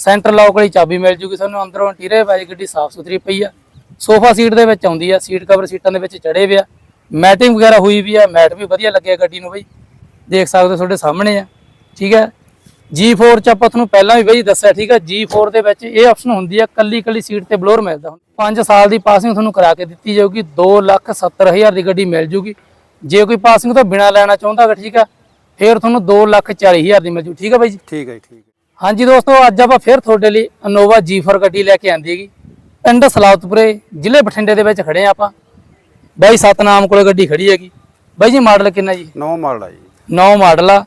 Centre lock ਵਾਲੀ ਚਾਬੀ ਮਿਲ ਜੂਗੀ ਤੁਹਾਨੂੰ ਅੰਦਰੋਂ ਇੰਟੀਰੀਅਰ ਵਾਲੀ ਗੱਡੀ ਸਾਫ਼ ਸੁਥਰੀ ਪਈ ਆ। ਸੋਫਾ ਸੀਟ ਦੇ ਵਿੱਚ ਆਉਂਦੀ ਆ ਸੀਟ ਕਵਰ ਸੀਟਾਂ ਦੇ ਵਿੱਚ ਚੜੇ ਹੋਏ ਆ। ਮੈਟਿੰਗ ਵਗੈਰਾ ਹੋਈ ਵੀ ਆ ਮੈਟ ਵੀ ਵਧੀਆ ਲੱਗਿਆ ਗੱਡੀ ਨੂੰ ਬਈ। ਦੇਖ ਸਕਦੇ ਹੋ ਤੁਹਾਡੇ ਸਾਹਮਣੇ ਆ ਠੀਕ ਹੈ G4 ਚ ਆਪਾਂ ਤੁਹਾਨੂੰ ਪਹਿਲਾਂ ਵੀ ਬਈ ਦੱਸਿਆ ਠੀਕ ਹੈ G4 ਦੇ ਵਿੱਚ ਇਹ ਆਪਸ਼ਨ ਹੁੰਦੀ ਆ ਕੱਲੀ ਕੱਲੀ ਸੀਟ ਤੇ ਬਲੋਰ ਮਿਲਦਾ ਹੁਣ। 5 ਸਾਲ ਦੀ ਪਾਸਿੰਗ ਤੁਹਾਨੂੰ ਕਰਾ ਕੇ ਦਿੱਤੀ ਜਾਊਗੀ 270000 ਦੀ ਗੱਡੀ ਮਿਲ ਜੂਗੀ। ਜੇ ਕੋਈ ਪਾਸਿੰਗ ਤੋਂ ਬਿਨਾ ਲੈਣਾ ਚਾਹੁੰਦਾ ਹੈ ਠੀਕ ਆ ਫਿਰ ਤੁਹਾਨੂੰ 240000 ਦੀ ਮਿਲ ਜੂ ਠੀਕ ਹੈ ਬਾਈ ਜੀ? ਠੀਕ ਹੈ ਜੀ, ਠੀਕ ਹੈ ਹਾਂਜੀ ਦੋਸਤੋ ਅੱਜ ਆਪਾਂ ਫਿਰ ਤੁਹਾਡੇ ਲਈ ਅਨੋਵਾ G4 ਗੱਡੀ ਲੈ ਕੇ ਆਂਦੀ ਹੈਗੀ। ਪਿੰਡ ਸਲਾਉਤਪੁਰੇ ਜ਼ਿਲ੍ਹੇ ਬਠਿੰਡੇ ਦੇ ਵਿੱਚ ਖੜੇ ਆ ਆਪਾਂ। ਬਾਈ ਸਤਨਾਮ ਕੋਲੇ ਗੱਡੀ ਖੜੀ ਹੈਗੀ। ਬਾਈ ਜੀ ਮਾਡਲ ਕਿੰਨਾ ਜੀ? ਨੌ ਮਾਡਲ ਆ ਜੀ। 9 ਮਾਡਲ ਆ।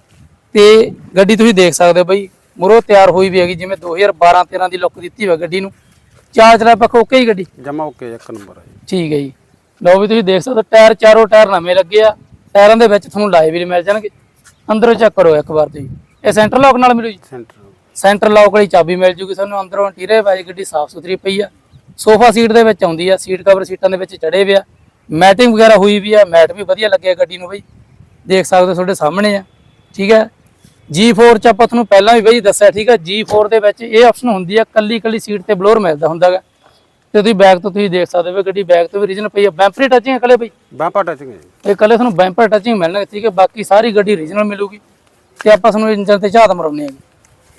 ਤੇ ਗੱਡੀ ਤੁਸੀਂ ਦੇਖ ਸਕਦੇ ਹੋ ਬਾਈ ਮੁਰੋ ਤਿਆਰ ਹੋਈ ਵੀ ਹੈਗੀ ਜਿਵੇਂ 2012 13 ਦੀ ਲੁੱਕ ਦਿੱਤੀ ਹੋਈ ਗੱਡੀ ਨੂੰ। ਚਾਰ ਚਲਾ ਪੱਖੋਂ ਓਕੇ ਹੀ ਗੱਡੀ? ਜਮਾ ਓਕੇ ਇੱਕ ਨੰਬਰ ਆ ਜੀ। ਠੀਕ ਹੈ ਜੀ। ਲਓ ਵੀ ਤੁਸੀਂ ਦੇਖ ਸਕਦੇ ਹੋ ਟਾਇਰ ਚਾਰੋਂ ਟਾਇਰ ਨਵੇਂ ਲੱਗੇ ਆ। ਟਾਇਰਾਂ ਦੇ ਵਿੱਚ ਤੁਹਾਨੂੰ ਲਾਏ ਵੀ ਮਿਲ ਜਾਣਗੇ। ਅੰਦਰੋਂ ਚੈੱਕ ਕਰੋ ਇੱਕ ਵਾਰ ਤੁਸੀਂ। ਇਹ ਸੈਂਟਰ ਲੌਕ ਨਾਲ ਮਿਲੂ ਜੀ? ਸੈਂਟਰ। ਸੈਂਟਰ ਲੌਕ ਵਾਲੀ ਚਾਬੀ ਮਿਲ ਜੂਗੀ ਤੁਹਾਨੂੰ ਅੰਦਰੋਂ ਇੰਟੀਰੀਅਰ ਵਾਲੀ ਗੱਡੀ ਸਾਫ਼ ਸੁਥਰੀ ਪਈ ਆ। ਸੋਫਾ ਸੀਟ ਦੇ ਵਿੱਚ ਆਉਂਦੀ ਆ ਸੀਟ ਕਵਰ ਸੀਟਾਂ ਦੇ ਵਿੱਚ ਚੜੇ ਹੋਏ ਆ। ਮੈਟਿੰਗ ਵਗੈਰਾ ਹੋਈ ਵੀ ਆ ਮੈਟ ਵੀ ਵਧੀਆ ਲੱਗਿਆ ਗੱਡੀ ਨੂੰ ਬਈ। ਦੇਖ ਸਕਦੇ ਹੋ ਤੁਹਾਡੇ ਸਾਹਮਣੇ ਆ ਠੀਕ ਹੈ G4 ਚ ਆਪਾਂ ਤੁਹਾਨੂੰ ਪਹਿਲਾਂ ਵੀ ਬਈ ਦੱਸਿਆ ਠੀਕ ਹੈ G4 ਦੇ ਵਿੱਚ ਇਹ ਆਪਸ਼ਨ ਹੁੰਦੀ ਆ ਕੱਲੀ ਕੱਲੀ ਸੀਟ ਤੇ ਬਲੋਰ ਮਿਲਦਾ ਹੁੰਦਾਗਾ। ਤੇ ਤੁਸੀਂ ਬੈਕ ਤੋਂ ਤੁਸੀਂ ਦੇਖ ਸਕਦੇ ਹੋ ਗੱਡੀ ਬੈਕ ਤੋਂ ਵੀ ਰੀਜਨਲ ਪਈ ਆ। ਬੈਂਪਰੀ ਟੱਚਿੰਗ ਕੱਲੇ ਬਈ। ਬਾਂਪਾ ਟੱਚਿੰਗ ਹੈ ਇਹ ਕੱਲੇ ਤੁਹਾਨੂੰ ਬੈਂਪਰ ਟੱਚਿੰਗ ਮਿਲਣਗੇ ਠੀਕ ਹੈ ਬਾਕੀ ਸਾਰੀ ਗੱਡੀ ਰੀਜਨਲ ਮਿਲੂਗੀ। ਤੇ ਆਪਾਂ ਤੁਹਾਨੂੰ ਇੰਜਨ ਤੇ ਝਾਤ ਮਰਾਉਣੀ ਹੈਗੀ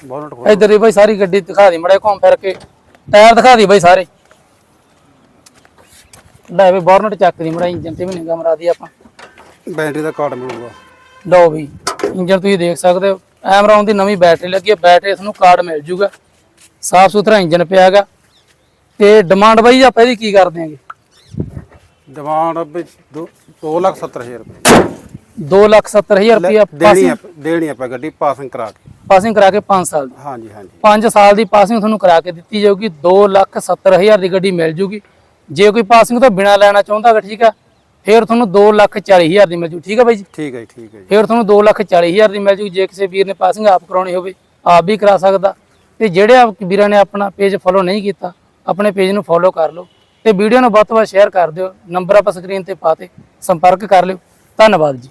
ਬੋਨਟ ਖੋਲ ਇੱਧਰ ਹੀ ਬਾਈ ਸਾਰੀ ਗੱਡੀ ਦਿਖਾ ਦੀ ਮੜੇ ਘੁੰਮ ਫਿਰ ਕੇ। ਟਾਇਰ ਦਿਖਾ ਦੀ ਬਾਈ ਸਾਰੇ। ਲੈ ਵੀ ਬੋਰਨਟ ਚੱਕ ਦੀ ਮੜਾ ਇੰਜਨ ਤੇ ਵੀ ਨਿਗਾ ਮਰਾ ਦੀ ਆਪਾਂ। ਬੈਟਰੀ ਦਾ ਕਾਰਡ ਮਿਲੂਗਾ ਲਓ ਵੀ ਇੰਜਨ ਤੁਸੀਂ ਦੇਖ ਸਕਦੇ ਹੋ। ਐਮਰੌਨ ਦੀ ਨਵੀਂ ਬੈਟਰੀ ਲੱਗੀ ਹੈ ਬੈਟਰੀ ਤੁਹਾਨੂੰ ਕਾਰਡ ਮਿਲ ਜੂਗਾ। ਸਾਫ਼ ਸੁਥਰਾ ਇੰਜਨ ਪਿਆ ਹੈਗਾ। ਤੇ ਡਿਮਾਂਡ ਬਾਈ ਆਪਾਂ ਇਹਦੀ ਕੀ ਕਰਦੇ ਆਂਗੇ ਡਿਮਾਂਡ ਵਿੱਚ 270000 ਰੁਪਏ। 270000 ਰੁਪਇਆ ਦੇਣੀ ਆ ਦੇਣੀ ਆਪਾਂ ਗੱਡੀ ਪਾਸਿੰਗ ਕਰਾ ਕੇ। ਪਾਸਿੰਗ ਕਰਾ ਕੇ 5 ਸਾਲ ਦੀ। ਹਾਂਜੀ ਹਾਂਜੀ। 5 ਸਾਲ ਦੀ ਪਾਸਿੰਗ ਤੁਹਾਨੂੰ ਕਰਾ ਕੇ ਦਿੱਤੀ ਜਾਊਗੀ। 270000 ਦੀ ਗੱਡੀ ਮਿਲ ਜੂਗੀ। ਜੇ ਕੋਈ ਪਾਸਿੰਗ ਤੋਂ ਬਿਨਾ ਲੈਣਾ ਚਾਹੁੰਦਾ ਹੈ ਠੀਕ ਆ ਫਿਰ ਤੁਹਾਨੂੰ 240000 ਦੀ ਮਿਲ ਜੂ। ਠੀਕ ਆ ਬਾਈ ਜੀ? ਠੀਕ ਹੈ ਜੀ, ਠੀਕ ਹੈ ਜੀ। ਫਿਰ ਤੁਹਾਨੂੰ 240000 ਦੀ ਮਿਲ ਜੂ ਜੇ ਕਿਸੇ ਵੀਰ ਨੇ ਪਾਸਿੰਗ ਆਪ ਕਰਾਉਣੀ ਹੋਵੇ ਆਪ ਵੀ ਕਰਾ ਸਕਦਾ। ਤੇ ਜਿਹੜੇ ਆਪ ਵੀਰਾਂ ਨੇ ਆਪਣਾ ਪੇਜ ਫੋਲੋ ਨਹੀਂ ਕੀਤਾ ਆਪਣੇ ਪੇਜ ਨੂੰ ਫੋਲੋ ਕਰ ਲਓ। ਤੇ ਵੀਡੀਓ ਨੂੰ ਵੱਧ ਤੋਂ ਵੱਧ ਸ਼ੇਅਰ ਕਰ ਦਿਓ। ਨੰਬਰ ਆਪਾਂ ਸਕਰੀਨ ਤੇ ਪਾਤੇ ਸੰਪਰਕ ਕਰ ਲਿਓ। ਧੰਨਵਾਦ ਜੀ।